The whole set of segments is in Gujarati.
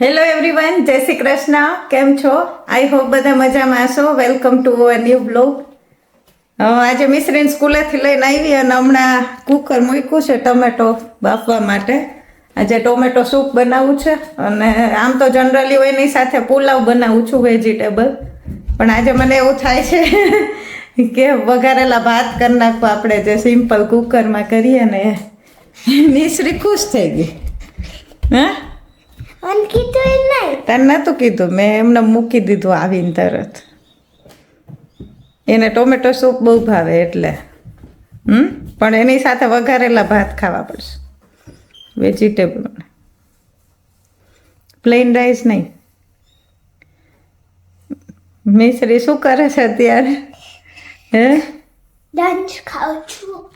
હેલો એવરીવન જય શ્રી કૃષ્ણ. કેમ છો? આઈ હોપ બધા મજામાં હશો. Welcome to a new blog આજે મિશ્રીન સ્કૂલેથી લઈને આવી અને હમણાં કુકર મૂક્યું છે ટમેટો બાફવા માટે. આજે ટોમેટો સૂપ બનાવવું છે અને આમ તો જનરલી હું એની સાથે પુલાવ બનાવું છું વેજીટેબલ પણ આજે મને એવું થાય છે કે વઘારેલા ભાત કરી નાખવા આપણે જે સિમ્પલ કુકરમાં કરીએ ને. મિશ્રી ખુશ થઈ ગઈ. હા? અને કીધું એ નહીં. તને નહોતું કીધું. મેં એમને મૂકી દીધું આવીને તરત. એને ટોમેટો સૂપ બહુ ભાવે એટલે. હમ? પણ એની સાથે વઘારેલા ભાત ખાવા પડશે. વેજીટેબલ પ્લેન રાઈસ નહીં. મિશ્રી શું કરે છે અત્યારે? હે? લંચ ખાઉં છું.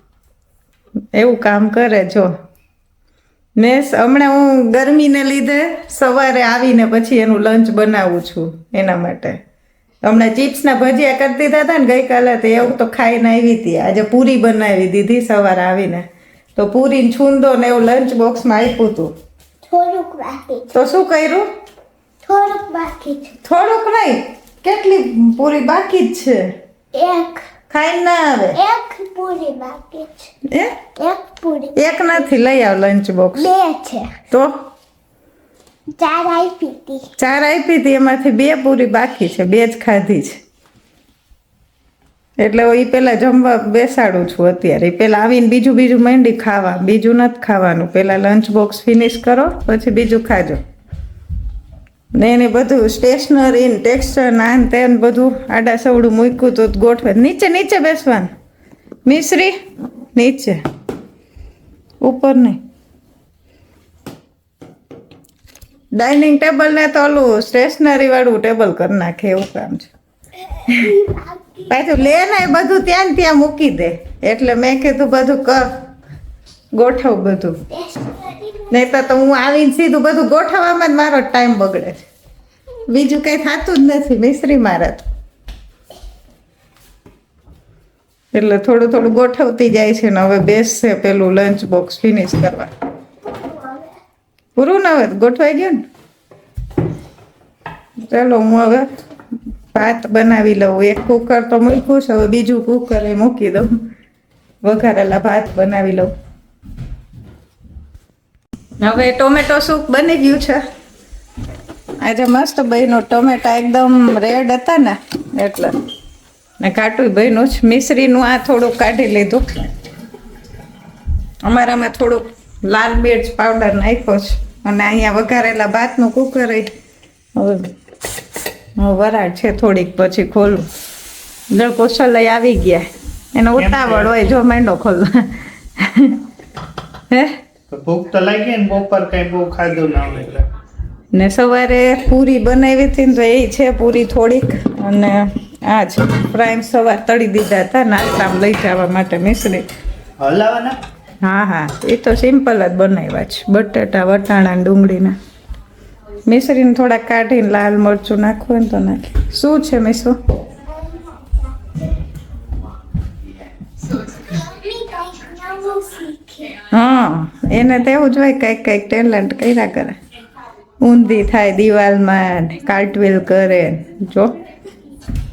એવું કામ કરે જો. મેં હમણાં હું ગરમીને લીધે સવારે આવીને પછી એનું લંચ બનાવું છું એના માટે. હમણાં ચિપ્સના ભજીયા કરી દીધા હતા ને ગઈકાલે તો એવું તો ખાઈને આવી હતી. આજે પૂરી બનાવી દીધી સવારે આવીને. તો પૂરી છૂંદો ને એવું લંચ બોક્સમાં આપ્યું હતું. થોડુંક બાકી તો શું કર્યું? થોડુંક બાકી થોડુંક નહીં. કેટલી પૂરી બાકી જ છે? એક. ખાઈને ના આવે? એક પૂરી બાકી છે. એ એક પૂરી. એક નથી લઈ આવ લંચ બોક્સ બે છે. તો? ચાર આપી હતી. ચાર આપી હતી એમાંથી બે પૂરી બાકી છે બે જ ખાધી છે. એટલે એ પેલા જમવા બેસાડું છું અત્યારે. પેલા આવીને બીજું બીજું મંડી ખાવા બીજું નથી ખાવાનું. પેલા લંચ બોક્સ ફિનિશ કરો પછી બીજું ખાજો. ને એને બધું સ્ટેશનરી ને ટેક્સચર નાન તેન બધું આડા સવડું મૂક્યું તો ગોઠવે. નીચે નીચે બેસવાનું. મિશ્રી, નીચે. ઉપર નહીં. ડાઇનિંગ ટેબલ ને તો ઓલું સ્ટેશનરી વાળું ટેબલ કરી નાખે એવું કામ છે. પાછું લે ને બધું ત્યાં ત્યાં મૂકી દે. એટલે મેં કીધું બધું કર. ગોઠવ બધું. નહીં તો હું આવીને સીધું બધું ગોઠવવામાં જ મારો ટાઈમ બગડે છે. બીજું કંઈ થતું જ નથી, મિશ્રી મારા તો. એટલે થોડું થોડું ગોઠવતી જાય છે ને હવે બેસશે પેલું લંચ બોક્સ ફિનિશ કરવા. પૂરું ને હવે? ગોઠવાઈ ગયું ને? ચાલો હું હવે ભાત બનાવી લઉં. એક કુકર તો મૂક્યું છે, હવે બીજું કુકર એ મૂકી દઉં. વઘારેલા ભાત બનાવી લઉં. હવે ટોમેટો સૂપ બની ગયું છે. આજે મસ્ત બન્યું ટોમેટા એકદમ રેડ હતા ને એટલે. ને કાટું બન્યું જ. મિશ્રીનું આ થોડુંક કાઢી લીધું. અમારામાં થોડુંક લાલ મિર્ચ પાવડર નાખ્યો છે. અને અહીંયા વઘારેલા ભાતનું કુકર હવે વરાળ છે થોડીક પછી ખોલું. જળ કૌશલ્ય આવી ગયા. એનો ઉતાવળ હોય જો માંડો ખોલ હે? ભૂખ તો લાગી ને બપોર કઈ બહુ ખાધું ના હોય એટલે. ને સવારે પૂરી બનાવી હતી ને તો એ છે પૂરી થોડીક અને આ છે પ્રાઇમ સવાર તળી દીધા હતા નાસ્તામાં લઈ જવા માટે મિશ્રી હલાવાના? હા હા. એ તો સિમ્પલ જ બનાવ્યા છે. બટેટા વટાણા ડુંગળીના. મિશ્રીને થોડા કાઢીને લાલ મરચું નાખવું હોય ને તો નાખી. શું છે મીસુ? હા એને તો એવું જ હોય કંઈક કંઈક ટેલેન્ટ કર્યા કરે. ઊંધી થાય દિવાલમાં કાર્ટવેલ કરે. જો.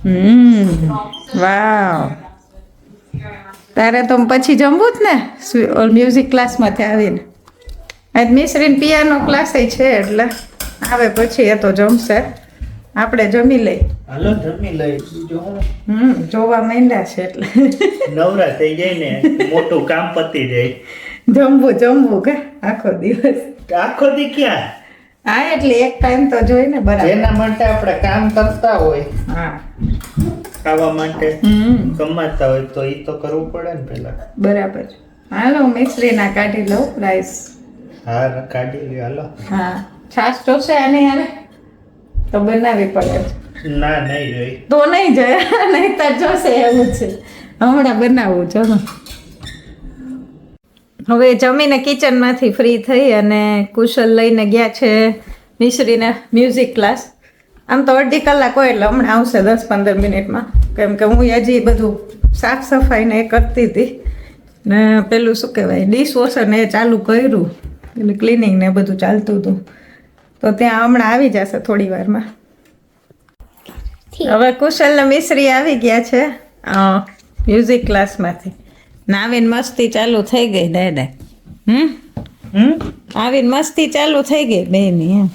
હમ વાવ. તારે તો પછી જમવું જ ને? મ્યુઝિક ક્લાસમાંથી આવીને. આજ મિશ્રીન પિયાનો ક્લાસ છે એટલે આવે પછી એ તો જમશે. આપણે જમી લઈ હાલો જમી લઈ હમ જોવા માંડ્યા છે એટલે. નવરા થઈ જાય ને મોટું કામ પતી જાય. જમવું જમવું કે? આખો દિવસ. આખો દી ક્યાં? હા એટલે એક ટાઈમ તો જોઈ ને બરાબર. એના માટે આપણે કામ કરતા હોય હા. ખાવા માટે કમાતા હોય તો એ તો કરવું પડે ને પેલા. બરાબર. હાલો મિશ્રી ના કાઢી લઉં રાઈસ હા કાઢી લ્યો હાલો. હા. છાશ જોશે આને યાર તો બનાવી પડે. ના નહીં જોઈ. તો નહીં જોયા નહીં તો જોશે એવું છે. હમણાં બનાવવું ચલો. હવે જમીને કિચનમાંથી ફ્રી થઈ અને કુશલ લઈને ગયા છે મિશ્રીને મ્યુઝિક ક્લાસ આમ તો અડધી કલાક હોય એટલે હમણાં આવશે દસ પંદર મિનિટમાં. કેમ કે હું હજી બધું સાફ સફાઈ ને એ કરતી હતી. ને પેલું શું કહેવાય ડિશવોશર ને એ ચાલુ કર્યું. એટલે ક્લિનિંગ ને બધું ચાલતું હતું. તો ત્યાં હમણાં આવી જશે થોડી વારમાં. હવે કુશલ મિશ્રી આવી ગયા છે મ્યુઝિક ક્લાસમાંથી નાવીન મસ્તી ચાલુ થઈ ગઈ દાદા હમ? હમ? આવીને મસ્તી ચાલુ થઈ ગઈ બેની એમ.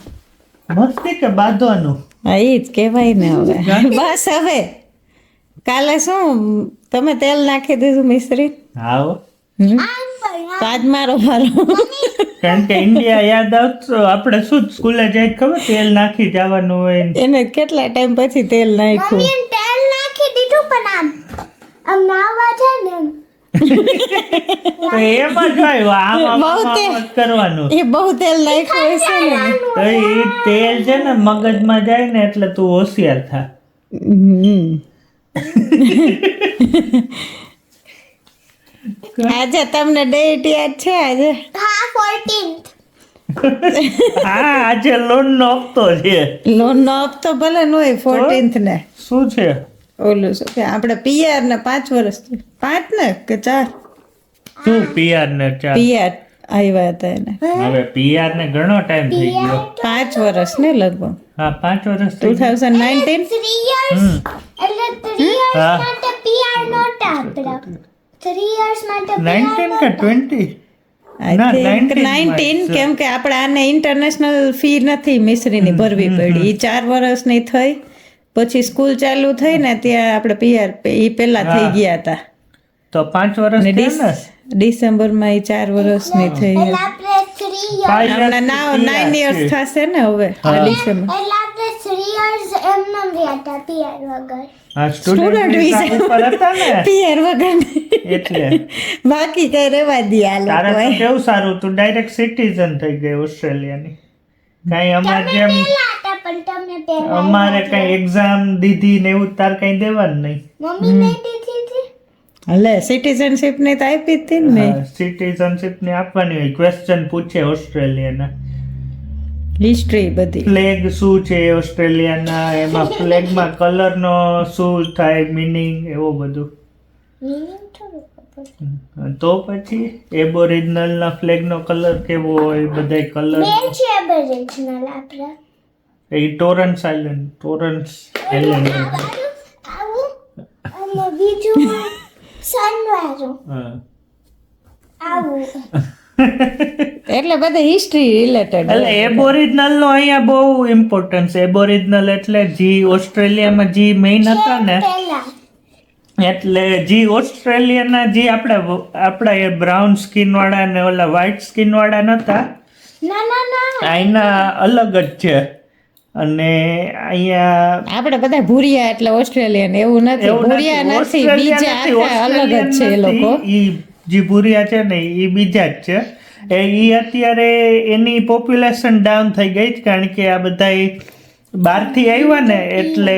મસ્તી કે બાંધવાનું? હા એ જ કહેવાય ને હવે. બસ હવે. કાલે શું તમે તેલ નાખી દીધું મિશ્રી? હમ? આમ આજ મારો મારો. કારણ કે ઇન્ડિયા યાદ આવતો આપણે શું સ્કૂલે જાય ખબર? તેલ નાખી જવાનું હોય. એને કેટલા ટાઈમ પછી તેલ નાખ્યું? તેલ નાખી દીધું પણ આમ આમ નાવા જાય ને તેલ છે ને. મગજમાં જાય ને એટલે તું હોશિયાર થા. આજે તમને ડેટ યાદ છે આજે? હા આજે લોન નો હપ્તો છે. લોન નો હપ્તો ભલે નો હોય ફોર્ટીન્થ ને. શું છે? ઓલું શું કે આપણે પીઆર ને પાંચ વર્ષ થયા. પાંચ ને કે ચાર? શું પીઆર ને ચાર? પીઆર આવ્યા હતા એને. હવે પીઆર ને ઘણો ટાઈમ થઈ ગયો. પાંચ વર્ષ ને લગભગ. હા પાંચ વર્ષ ટુ થાઉઝન્ડ નાઇન્ટીન? એટલે થ્રી યર્સ માટે પીઆર નોટા આપણા થ્રી યર્સ માટે નાઇન્ટીન કે ટ્વેન્ટી? નાઇન્ટીન કેમ કે આપણે આને ઇન્ટરનેશનલ ફી નથી મિશ્રીની ભરવી પડી. એ ચાર વર્ષની થઈ. પછી સ્કૂલ ચાલુ થઈ ને ત્યાં આપણે પીઆર એ પહેલા થઈ ગયા હતા તો પાંચ વર્ષ ડિસેમ્બરમાં એ ચાર વર્ષની થઈ નાઇન યર્સ થશે ને હવે ડિસેમ્બર. એટલે આપણે થ્રી યર્સ એમને રહ્યા હતા પીઆર વગર. હા Student સ્ટુડન્ટ visa. વિઝા ઉપર હતા ને? પિયર વગર એટલે. બાકી કઈ રેવા દે કેવું સારું તું ડાયરેક્ટ સિટીઝન થઈ ગઈ ઓસ્ટ્રેલિયાની. કાંઈ અમારે જેમ પણ તમે પહેલા અમારે કઈ એક્ઝામ દીધી ને એવું તાર કઈ દેવાનું નહીં. મમ્મી નહીં દીધી હતી એટલે સિટીઝનશિપ ને તો આપી હતી ને સિટીઝનશિપ ને આપવાની હોય. ક્વેશ્ચન પૂછે ઓસ્ટ્રેલિયાના. હિસ્ટ્રી બધી. ફ્લેગ શું છે ઓસ્ટ્રેલિયાના? એમાં ફ્લેગમાં કલરનો શું થાય મિનિંગ એવું બધું. થોડું તો પછી એબોરિજિનલ ના ફ્લેગ નો કલર કેવો હોય બધાય કલર છે aboriginal આપણા એ ટોરન્સ આઇલેન્ડ ટોરન્સ આઇલેન્ડ અને બીજું સનવાળું આવું એટલે બધા હિસ્ટ્રી રિલેટેડ એટલે એબોરિજનલ નો અહીંયા બહુ ઇમ્પોર્ટન્સ એબોરિજનલ એટલે જી ઓસ્ટ્રેલિયામાં જી મેઇન હતા ને એટલે જી ઓસ્ટ્રેલિયાના જે આપણે આપણા એ બ્રાઉન સ્કિન વાળા ને ઓલા વ્હાઈટ સ્કિન વાળા નતા ના ના ના. અહીંના અલગ જ છે. અને અહીંયા આપણે બધા ભૂરિયા એટલે ઓસ્ટ્રેલિયન એવું નથી. ભૂરિયા નથી બીજા અલગ જ છે એ લોકો. ઈ જે ભૂરિયા છે ને એ બીજા જ છે. એ ઈ અત્યારે એની પોપ્યુલેશન ડાઉન થઈ ગઈ છે કારણ કે આ બધા બહારથી આવ્યા ને એટલે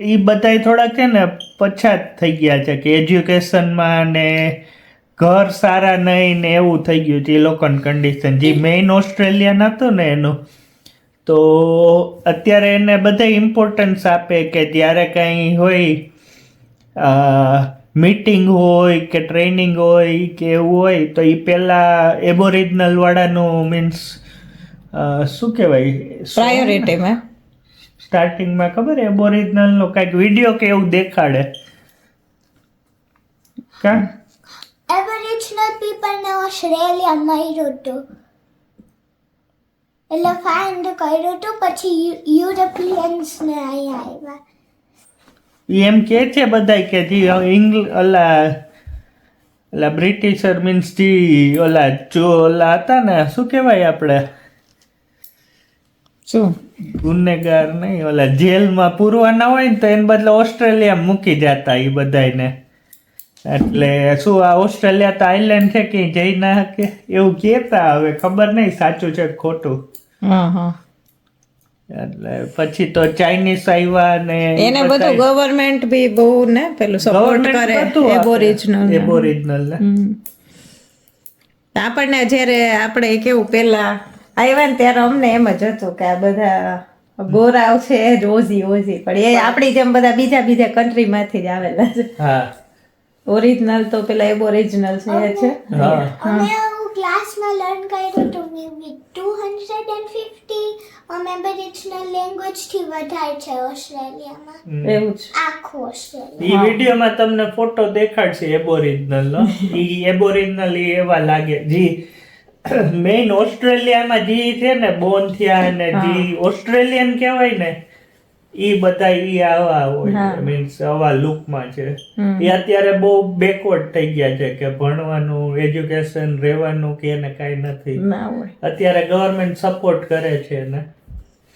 એ બધા થોડાક છે ને પછાત થઈ ગયા છે કે એજ્યુકેશનમાં ને ઘર સારા નહીં ને એવું થઈ ગયું છે એ લોકોની કન્ડિશન જે મેઇન ઓસ્ટ્રેલિયન હતું ને એનું તો અત્યારે એને બધે ઇમ્પોર્ટન્સ આપે કે જ્યારે કંઈ હોય મીટિંગ હોય કે ટ્રેનિંગ હોય કે એવું હોય તો એ પહેલાં એબોરિજનલવાળાનું મીન્સ શું કહેવાય? પ્રાયોરિટીમાં સ્ટાર્ટિંગમાં ખબર એબોરિજનલનો કાંઈક વીડિયો કે એવું દેખાડે. કા? Aboriginal people ને ઓસ્ટ્રેલિયા મળ્યું હતું એટલે ફાઇન્ડ કર્યું હતું પછી યુરોપિયન્સ ને અહીંયા આવ્યા. એમ કે છે બધાય કે જે ઇંગ્લ ઓલા ઓલા બ્રિટિશર મીન્સ જે ઓલા જો ઓલા હતા ને શું કહેવાય આપણે શું? ગુનેગાર નહીં ઓલા જેલમાં પૂરવાના હોય ને તો એને બદલે ઓસ્ટ્રેલિયા મૂકી જતા એ બધાને એટલે શું આ ઓસ્ટ્રેલિયા તો આઈલેન્ડ છે કે જઈ ના કે એવું કહેતા હવે ખબર નહીં સાચું છે ખોટું? એટલે પછી તો ચાઇનીઝ આવ્યા ને એને બધું ગવર્મેન્ટ બી બહુ ને પેલું સપોર્ટ કરે એબોરિજિનલ એબોરિજિનલ ને. આપણને જ્યારે આપણે કેવું પેલા આવ્યા ને ત્યારે અમને એમ જ હતું કે આ બધા ગોરાવ છે ઓઝી ઓઝી. પણ એ આપણી જેમ બધા બીજા બીજા કન્ટ્રીમાંથી જ આવેલા છે. હા. ઓરિજિનલ તો પેલા એબોરિજિનલ છે છે. ક્લાસમાં લર્ન કર્યું તો maybe two hundred and fifty લેંગ્વેજથી વધારે છે ઓસ્ટ્રેલિયામાં. એવું છે. આખું ઓસ્ટ્રેલિયા. ઈ વિડીયોમાં તમને ફોટો દેખાડશે એબોરિજનલ નો ઈ એબોરિજનલ એવા લાગે. જી મેઇન ઓસ્ટ્રેલિયામાં જી છે ને બોન થયા ને જી ઓસ્ટ્રેલિયન કહેવાય ને ઈ ઈ આવા હોય. મીન્સ આવા લુકમાં છે. એ અત્યારે બહુ બેકવર્ડ થઈ ગયા છે કે ભણવાનું એજ્યુકેશન રહેવાનું કે એને કાંઈ નથી. અત્યારે ગવર્મેન્ટ સપોર્ટ કરે છે ને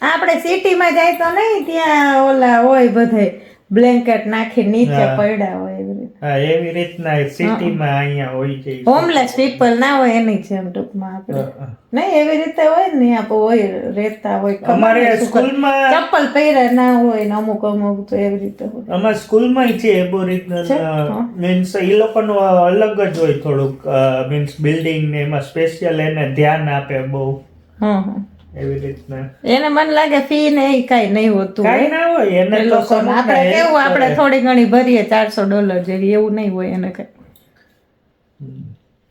આપણે સિટીમાં જાય તો નહીં ત્યાં ઓલા હોય બધે. બ્લેન્કેટ નાખી નીચે પડ્યા હોય એવી રીતે. હા એવી રીતના સિટીમાં અહીંયા હોય છે હોમલેસ પીપલ ના હોય એની જેમ ટૂંકમાં આપણે. નહીં એવી રીતે હોય ને આપણે હોય રહેતા હોય અમારે. સ્કૂલમાં ચપ્પલ પહેર્યા ના હોય ને અમુક અમુક તો એવી રીતે હોય. અમારા સ્કૂલમાં છે એબોરિજનલ. મીન્સ એ લોકોનું અલગ જ હોય થોડુંક મીન્સ બિલ્ડિંગ ને એમાં સ્પેશિયલ એને ધ્યાન આપે બહુ. હા હા. એવી રીતના. એને મને લાગે ફી ને એ કઈ નહીં હોતું કઈ ના હોય એને તો આપણે કેવું આપણે થોડી ઘણી ભરીએ ચારસો ડોલર જેવી એવું નહીં હોય એને કઈ.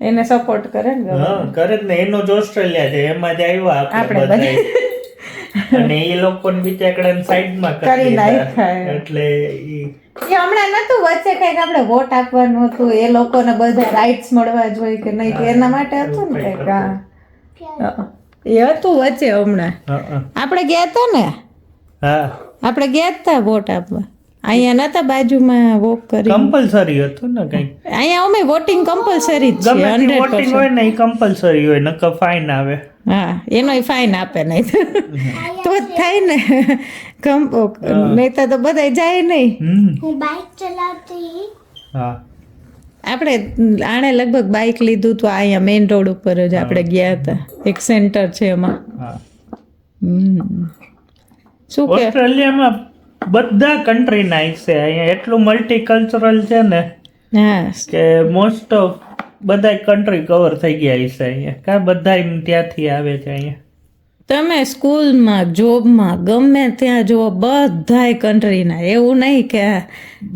એને સપોર્ટ કરે ને હા કરે ને એનો જ ઓસ્ટ્રેલિયા છે એમાં જ આવ્યા આપણે બધા. અને એ લોકોને બિચાકડા સાઈડમાં કરી નાખ્યા. એટલે ઈ એ હમણાં નતું વચ્ચે કંઈક આપણે વોટ આપવાનું હતું એ લોકોને બધા રાઇટ્સ મળવા જોઈએ કે નહીં કે એના માટે હતું ને કંઈક હા. એ હતું વચ્ચે હમણાં. આપણે ગયા હતા ને? હા. આપણે ગયા હતા વોટ આપવા. અહીંયા નતા બાજુમાં વોક કરી. કમ્પલસરી હતું ને કઈ અહીંયા અમે વોટિંગ કમ્પલસરી જ છે હંડ્રેડ વોટિંગ હોય ને એ કમ્પલસરી હોય નકર ફાઇન આવે. હા એનો ફાઇન આપે નહીં. તો જ થાય ને. નહીં તો બધા જાય નહીં. હું બાઇક ચલાવતી. હા. આપણે આણે લગભગ બાઇક લીધું તો અહીંયા મેઇન રોડ ઉપર જ આપણે ગયા હતા. એક સેન્ટર છે એમાં. શું કે? ઓસ્ટ્રેલિયામાં બધા કન્ટ્રી નાઇસ છે. અહીંયા એટલું મલ્ટીકલ્ચરલ છે ને હા. કે મોસ્ટ ઓફ બધા કન્ટ્રી કવર થઈ ગયા છે અહીંયા. કા બધા ત્યાંથી આવે છે અહીંયા? તમે સ્કૂલમાં જોબમાં ગમે ત્યાં જુઓ બધાય કન્ટ્રીના એવું નહીં કે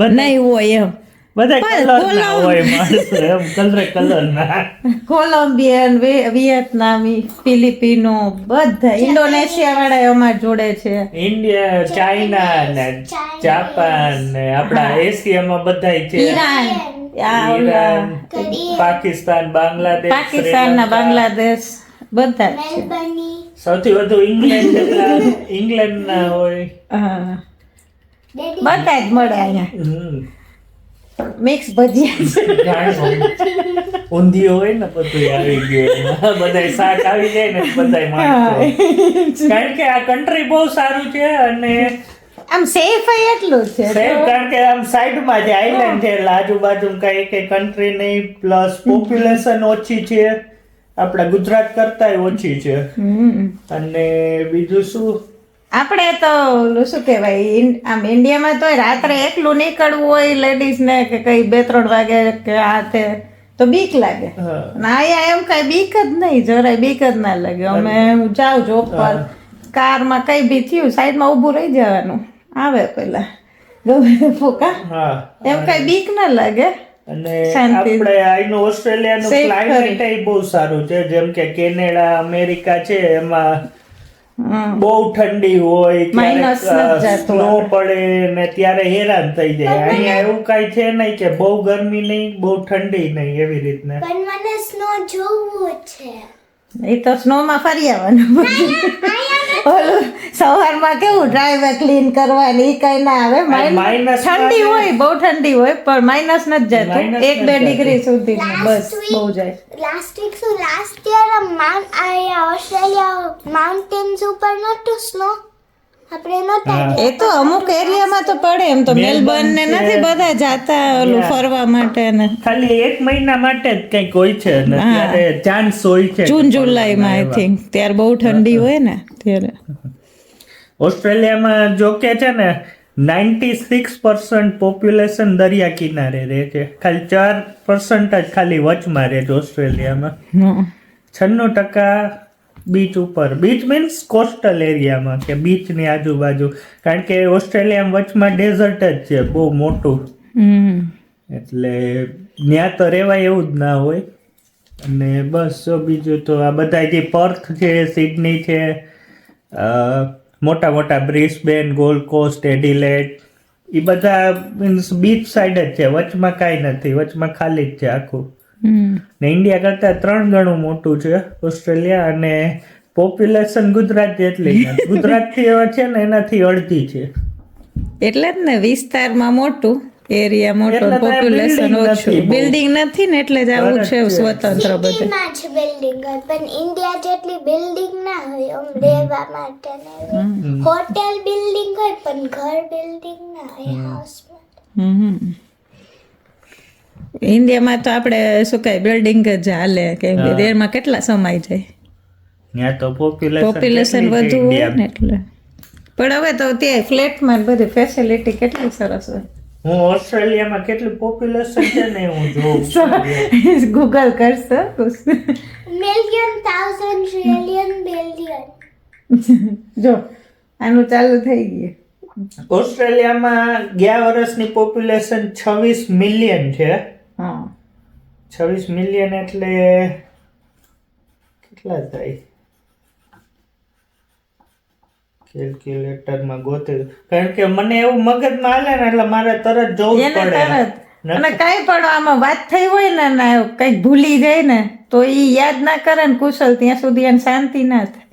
નહીં હોય એમ. બધા કલર ના હોય માણસો એમ કલર કલર ના કોલંબિયન વિયેતનામી ફિલિપિનો બધા ઇન્ડોનેશિયા વાળા અમાર જોડે છે. ઇન્ડિયા ચાઇના ને જાપાન ને આપણા એશિયામાં બધાય છે. ઈરાન પાકિસ્તાન બાંગ્લાદેશ પાકિસ્તાન ના બાંગ્લાદેશ બધા જ સૌથી વધુ ઇંગ્લેન્ડ ઇંગ્લેન્ડ ના હોય. બધા જ મળે અહીંયા. મિક્સ ભજીયા જાણો. હોય ને બધું આવી ગયું. બધાય શાક આવી જાય ને બધાય માણસો કારણ કે આ કન્ટ્રી બહુ સારું છે અને આમ સેફ એટલું છે સેફ કારણ કે આમ સાઈડમાં જે આઈલેન્ડ છે એટલે આજુબાજુ કઈ કઈ કન્ટ્રી નહીં પ્લસ પોપ્યુલેશન ઓછી છે. આપણા ગુજરાત કરતાંય ઓછી છે. અને બીજું શું? આપણે તો શું કહેવાય આમ ઇન્ડિયામાં તો રાત્રે એકલું નીકળવું હોય લેડીઝને કે કઈ બે ત્રણ વાગે કે આ તે તો બીક લાગે. ના અહીંયા એમ કઈ બીક જ નહીં જરાય બીક જ ના લાગે. અમે જાવ જોબ પર કારમાં કઈ બી થયું સાઈડમાં ઊભું રહી જવાનું. આવે પેલા. ગમે ફોકા. એમ કઈ બીક ના લાગે. અને. આપણે અહીંનું ઓસ્ટ્રેલિયાનું ક્લાઇમેટ બહુ સારું છે. જેમ કે કેનેડા અમેરિકા છે એમાં. બહુ ઠંડી હોય સ્નો પડે ને ત્યારે હેરાન થઈ જાય. અહીંયા એવું કઈ છે નહીં કે બહુ ગરમી નહીં બહુ ઠંડી નહીં એવી રીતના. પણ મને સ્નો જોવું છે. એ તો સ્નોમાં ફરી આવવાનું. ઓલું સવારમાં કેવું ડ્રાઈવર ક્લીન કરવાની એ કઈ ના આવે. માઇનસ ઠંડી હોય બહુ ઠંડી હોય પણ માઇનસ નથી જતું. એક બે ડિગ્રી સુધી બસ બહુ જાય. લાસ્ટ વીક શું? લાસ્ટ યર માઉન્ટ આયા ઓસ્ટ્રેલિયા માઉન્ટેન્સ ઉપર નહોતું સ્નો એ તો અમુક એરિયામાં તો પડે એમ તો મેલબર્ન ને નથી બધા જાતા ઓલું ફરવા માટે ને ખાલી એક મહિના માટે જ કંઈક હોય છે ત્યારે ચાન્સ હોય છે જૂન જુલાઈમાં આઈ થિંક ત્યારે બહુ ઠંડી હોય ને ત્યારે. ઓસ્ટ્રેલિયામાં જો કે છે ને નાઇન્ટી સિક્સ પર્સન્ટ પોપ્યુલેશન દરિયા કિનારે રહે છે. ખાલી ચાર પર્સન્ટ જ ખાલી વચમાં રહે છે ઓસ્ટ્રેલિયામાં. છન્નું ટકા બીચ ઉપર. બીચ મીન્સ કોસ્ટલ એરિયામાં કે બીચની આજુબાજુ. કારણ કે ઓસ્ટ્રેલિયા વચમાં ડેઝર્ટ જ છે બહુ મોટું. એટલે ત્યાં તો રહેવાય એવું જ ના હોય. અને બસ જો બીજું તો આ બધા જે પર્થ છે સિડની છે મોટા મોટા બ્રિસ્બેન ગોલ્ડ કોસ્ટ એડિલેટ એ બધા મીન્સ બીચ સાઈડ જ છે. વચમાં કાંઈ નથી. વચમાં ખાલી જ છે આખું. ને ઇન્ડિયા કરતાં ત્રણ ગણું મોટું છે ઓસ્ટ્રેલિયા અને પોપ્યુલેશન ગુજરાત જેટલી છે. એવા છે ને એનાથી અડધી છે. એટલે જ ને વિસ્તારમાં મોટું એરિયા મોટો પોપ્યુલેશન ઓછું. બિલ્ડિંગ નથી ને એટલે જ આવું છે. સ્વતંત્ર બધું. બિલ્ડિંગ પણ ઇન્ડિયા જેટલી બિલ્ડિંગ ના હોય આમ રહેવા માટે ને હોટેલ બિલ્ડિંગ હોય પણ ઘર બિલ્ડિંગ ના હોય હાઉસમાં હમ. ઇન્ડિયામાં તો આપણે શું કહે બિલ્ડિંગ જ હાલે. કેમ કે દેરમાં કેટલા સમાય જાય? ત્યાં તો પોપ્યુલેશન પોપ્યુલેશન વધુ હોય ને એટલે. પણ હવે તો ત્યાં ફ્લેટમાં બધી ફેસિલિટી કેટલી સરસ હોય. હું ઓસ્ટ્રેલિયામાં કેટલું પોપ્યુલેશન છે ને હું જોઉં ગૂગલ કરશો મિલિયન થાઉઝન્ડ ટ્રિલિયન બિલિયન જો આનું ચાલુ થઈ ગયું. ઓસ્ટ્રેલિયામાં ગયા વર્ષની પોપ્યુલેશન છવ્વીસ મિલિયન છે. છવ્વીસ મિલિયન એટલે કેટલા થાય? કેલ્ક્યુલેટરમાં ગોતેલું. કારણ કે મને એવું મગજમાં હાલે ને એટલે મારે તરત જવું પડે. અને કાંઈ પણ આમાં વાત થઈ હોય ને ને કંઈક ભૂલી જાય ને તો એ યાદ ના કરે ને કુશલ ત્યાં સુધી એને શાંતિ ના થાય.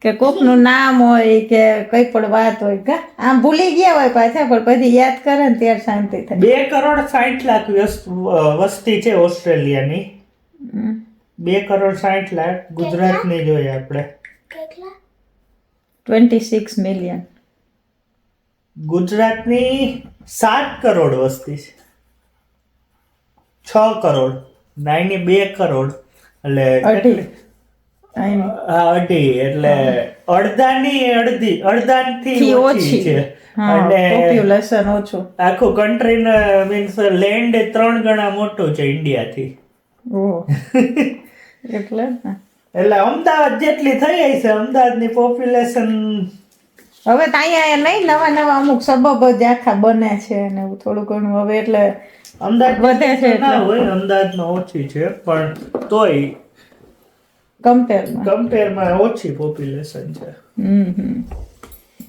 કે કોકનું નામ હોય કે કઈ પણ વાત હોય કે આમ ભૂલી ગયા હોય પાછા પણ પછી યાદ કરે ને ત્યારે શાંતિ થાય. બે કરોડ સાઠ લાખ વ્યસ્ત- વસ્તી છે ઓસ્ટ્રેલિયાની. હમ. બે કરોડ સાઠ લાખ ગુજરાતની જોઈએ આપણે. Twenty six million. ગુજરાતની સાત કરોડ વસ્તી છે. છ કરોડ નાઈની બે કરોડ એટલે અઢી હા અઢી એટલે અડધાની અડધી અડધાથી ઓછી છે. અને પોપ્યુલેશન ઓછું. આખું કન્ટ્રી મીન્સ લેન્ડ ત્રણ ગણા મોટું છે ઇન્ડિયાથી થી. એટલે એટલે અમદાવાદ જેટલી થઈ ગઈ છે અમદાવાદની પોપ્યુલેશન હવે તો અહીંયા નહીં નવા નવા અમુક સબબ જ આખા બને છે ને થોડું ઘણું. હવે એટલે અમદાવાદ વધે છે ના હોય અમદાવાદ અમદાવાદમાં ઓછી છે પણ તોય કમ્પેરમાં કમ્પેરમાં ઓછી પોપ્યુલેશન છે. હમ હમ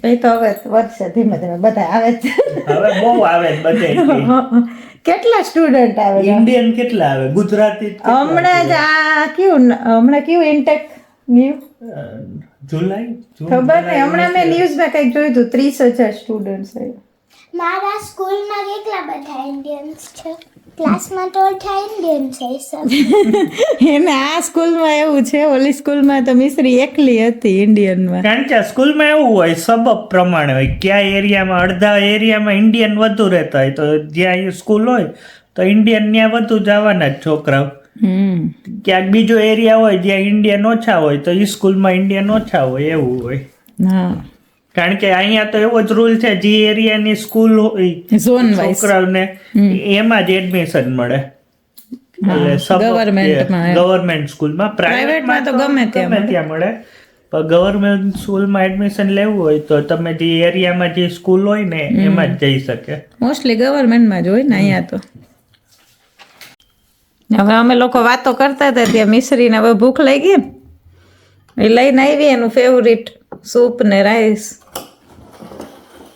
એ તો હવે વધશે ધીમે ધીમે બધા આવે છે હવે બહુ આવે બધે કેટલા સ્ટુડન્ટ આવે ઇન્ડિયન કેટલા આવે? ગુજરાતી હમણાં જ આ કયું હમણાં કયું ઇન્ટેક ન્યુ જુલાઈ ખબર નહીં હમણાં મેં ન્યૂઝમાં કંઈક જોયું હતું ત્રીસ હજાર સ્ટુડન્ટ્સ મારા સ્કૂલમાં કેટલા બધા ઇન્ડિયન્સ છે? ક્લાસમાં તો ઠાઈન ગેમ છે સર. એને આ સ્કૂલમાં એવું છે ઓલી સ્કૂલમાં તો મિશ્રી એકલી હતી ઇન્ડિયનમાં. કારણ કે સ્કૂલમાં એવું હોય સબબ પ્રમાણે હોય કયા એરિયામાં અડધા એરિયામાં ઇન્ડિયન વધુ રહેતા હોય તો જ્યાં સ્કૂલ હોય તો ઇન્ડિયન ત્યાં વધુ જવાના જ છોકરાઓ. ક્યાંક બીજો એરિયા હોય જ્યાં ઇન્ડિયન ઓછા હોય તો એ સ્કૂલમાં ઇન્ડિયન ઓછા હોય એવું હોય. હા. કારણ કે અહીંયા તો એવો જ રૂલ છે જે એરિયાની સ્કૂલ હોય ઝોન છોકરાઓને એમાં જ એડમિશન મળે. ગવર્મેન્ટમાં. ગવર્મેન્ટ સ્કૂલમાં પ્રાઇવેટમાં તો ગમે ત્યાં. ત્યાં મળે. પણ ગવર્મેન્ટ સ્કૂલમાં એડમિશન લેવું હોય તો તમે જે એરિયામાં જે સ્કૂલ હોય ને એમાં જ જઈ શકે. મોસ્ટલી ગવર્મેન્ટમાં જ હોય ને અહીંયા તો. હવે અમે લોકો વાતો કરતા હતા ત્યાં મિશ્રીને હવે ભૂખ લઈ ગઈ એ લઈને આવી એનું ફેવરિટ સૂપ ને રાઈસ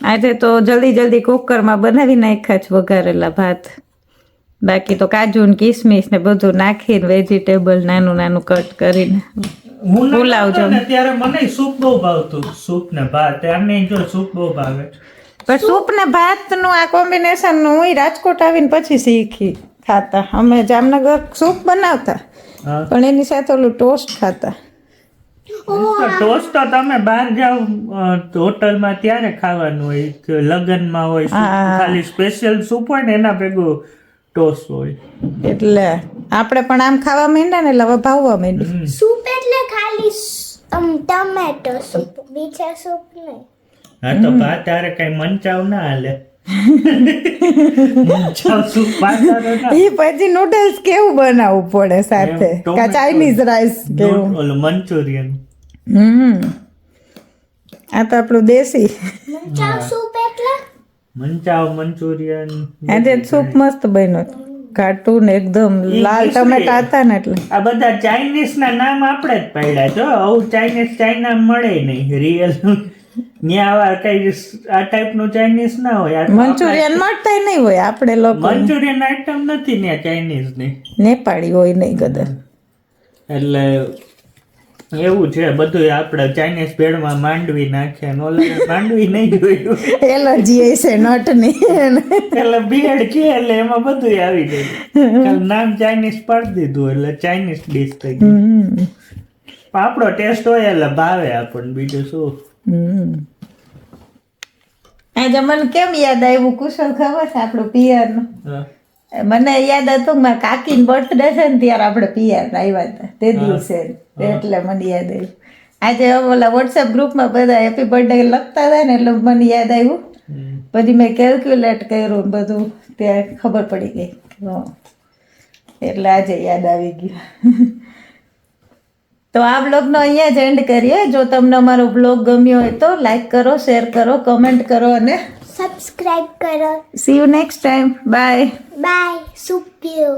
આજે તો જલ્દી જલ્દી કુકરમાં બનાવી નાખ્યા છે વઘારેલા ભાત. બાકી તો કાજુ ને કિસમિસ ને બધું નાખીને વેજીટેબલ નાનું નાનું કટ કરીને પુલાવ. ને ત્યારે મને સૂપ બહુ ભાવતું સૂપ ને ભાત. આમને જો સૂપ બહુ ભાવે. પણ સૂપ ને ભાતનું આ કોમ્બિનેશન હું રાજકોટ આવીને પછી શીખી ખાતા. અમે જામનગર સૂપ બનાવતા પણ એની સાથે ઓલું ટોસ્ટ ખાતા. ટોસ્ટ તો તમે બહાર જાવ હોટલમાં ત્યારે ખાવાનું હોય લગ્નમાં હોય ખાલી સ્પેશિયલ સૂપ હોય ને એના ભેગું ટોસ્ટ હોય. એટલે આપણે પણ આમ ખાવા માંડ્યા ને એટલે હવે ભાવવા માંડ્યું. સૂપ એટલે ખાલી આમ ટમેટો સૂપ બીજા સૂપ નહીં. હા તો ભાત તારે કઈ મંચાવ ના હાલે. મંચાવ સૂપ એ પછી નૂડલ્સ કેવું બનાવવું પડે સાથે? ચાઇનીઝ રાઈસ કેવું? ઓલું મંચુરિયન. હમ. આ તો આપણું દેશી. મંચાવ સૂપ એટલે? મંચાવ મંચુરિયન આજે સૂપ મસ્ત બન્યો. કાર્ટૂન એકદમ લાલ ટમેટા હતા ને એટલે. આ બધા ચાઇનીઝ ના નામ આપણે જ પાડ્યા જો આવું ચાઇનીઝ ચાઇના મળે નહીં રિયલ ત્યાં આવા કઈ આ ટાઈપનું ચાઇનીઝ ના હોય. મંચુરિયન મળતા નહીં હોય આપણે લોકો મંચુરિયન આઈટમ નથી ચાઇનીઝની. નેપાળી હોય નહીં કદાચ એટલે એવું છે બધું આપણે ચાઇનીઝ ભેળમાં માંડવી નાખે નો માંડવી નહીં જોયું. એલર્જી હશે નટની એટલે ભેળ કે એટલે એમાં બધું આવી જાય નામ ચાઇનીઝ પાડી દીધું એટલે ચાઇનીઝ ડીશ થઈ ગઈ. આપણો ટેસ્ટ હોય એટલે ભાવે આપણને. બીજું શું? હમ. આજે મને કેમ યાદ આવ્યું? કુશળ ખબર છે આપણું પિયરનું. મને યાદ હતું મારા કાકીની બર્થડે છે ને ત્યારે આપણે પિયર આવ્યા હતા. તે દિવસે. એટલે મને યાદ આવ્યું. આજે ઓલા વોટ્સએપ ગ્રુપમાં બધા હેપી બર્થડે લખતા હતા ને એટલે મને યાદ આવ્યું. પછી મેં કેલ્ક્યુલેટ કર્યું ને બધું. ત્યાં ખબર પડી ગઈ. એટલે આજે યાદ આવી ગયું. તો આ બ્લોગનો અહીંયા જ એન્ડ કરીએ. જો તમને અમારો બ્લોગ ગમ્યો હોય તો લાઈક કરો શેર કરો કમેન્ટ કરો અને સબસ્ક્રાઇબ કરો. See you next time bye bye સુપ્યુ